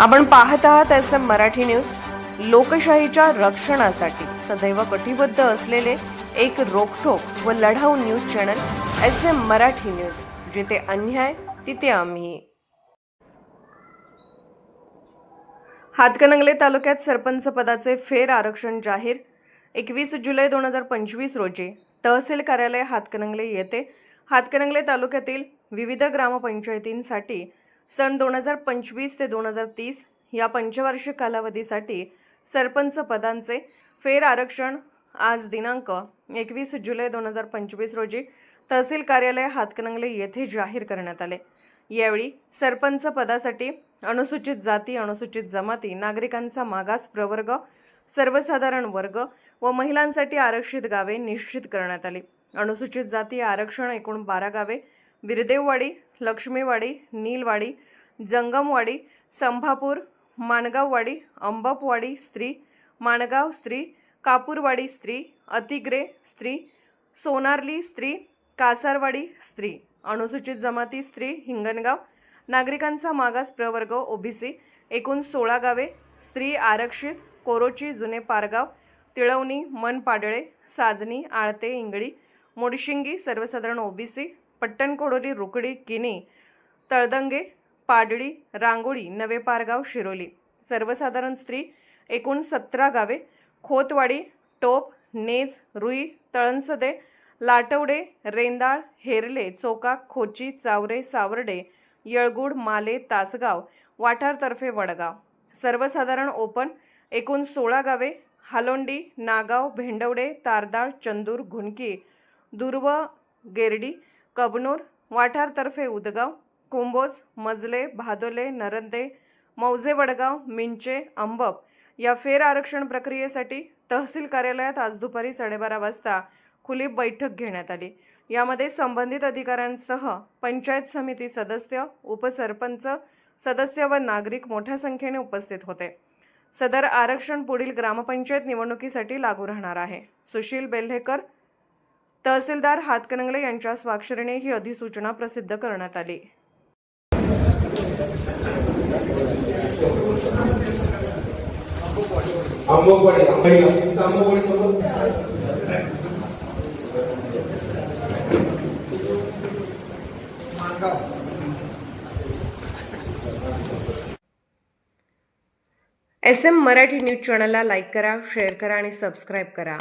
आपण पाहत आहात एस एम मराठी न्यूज. लोकशाहीच्या रक्षणासाठी सदैव कटिबद्ध असलेले एक रोखोक व लढाऊ news channel S M Marathi news. जिथे अन्याय तिथे आम्ही. हातकणंगले तालुक्यात सरपंच पदाचे फेर आरक्षण जाहीर. एकवीस जुलै दोन हजार पंचवीस रोजी तहसील कार्यालय हातकणंगले येथे हातकणंगले तालुक्यातील विविध ग्रामपंचायतींसाठी सन दोन हजार पंचवीस ते दोन हजार तीस या पंचवार्षिक कालावधीसाठी सरपंच पदांचे फेर आरक्षण आज दिनांक एकवीस जुलै दोन हजार पंचवीस रोजी तहसील कार्यालय हातकणंगले येथे जाहीर करण्यात आले. यावेळी सरपंच पदासाठी अनुसूचित जाती अनुसूचित जमाती नागरिकांचा मागास प्रवर्ग सर्वसाधारण वर्ग व महिलांसाठी आरक्षित गावे निश्चित करण्यात आली. अनुसूचित जाती आरक्षण एकूण बारा गावे बिरदेववाडी लक्ष्मीवाडी नीलवाडी जंगमवाडी संभापूर माणगाववाडी अंबपवाडी स्त्री माणगाव स्त्री कापूरवाडी स्त्री अतिग्रे स्त्री सोनारली स्त्री कासारवाडी स्त्री अनुसूचित जमाती स्त्री हिंगणगाव नागरिकांचा मागास प्रवर्ग ओबीसी एकूण सोळा गावे स्त्री आरक्षित कोरोची जुने पारगाव तिळवणी मनपाडळे साजनी आळते इंगळी मोडशिंगी सर्वसाधारण ओबीसी पट्टणकोडोली रुकडी किनी तळदंगे पाडळी रांगोळी नवे पारगाव शिरोली. सर्वसाधारण स्त्री एकूण सतरा गावे. खोतवाडी टोप नेज रुई तळणसदे लाटवडे रेंदाळ हेरले चोका खोची चावरे सावर्डे येळगुड माले तासगाव वाठारतर्फे वडगाव. सर्वसाधारण ओपन एकूण सोळा गावे. हालोंडी नागाव भेंडवडे तारदाळ चंदूर घुनकी दुर्व गेरडी कबनूर वाठारतर्फे उदगाव कुंभोज मजले भादोले नरंदे मौजे वडगाव मिंचे अंबप या फेर आरक्षण प्रक्रियेसाठी तहसील कार्यालयात आज दुपारी साडेबारा वाजता खुली बैठक घेण्यात आली. यामध्ये संबंधित अधिकाऱ्यांसह पंचायत समिती सदस्य उपसरपंच सदस्य व नागरिक मोठ्या संख्येने उपस्थित होते. सदर आरक्षण पुढील ग्रामपंचायत निवडणुकीसाठी लागू राहणार आहे. सुशील बेल्हेकर तहसीलदार हातकणंगले यांच्या स्वाक्षरीने ही अधिसूचना प्रसिद्ध करण्यात आली. एस एम मराठी न्यूज चॅनलला लाईक करा शेअर करा आणि सबस्क्राईब करा.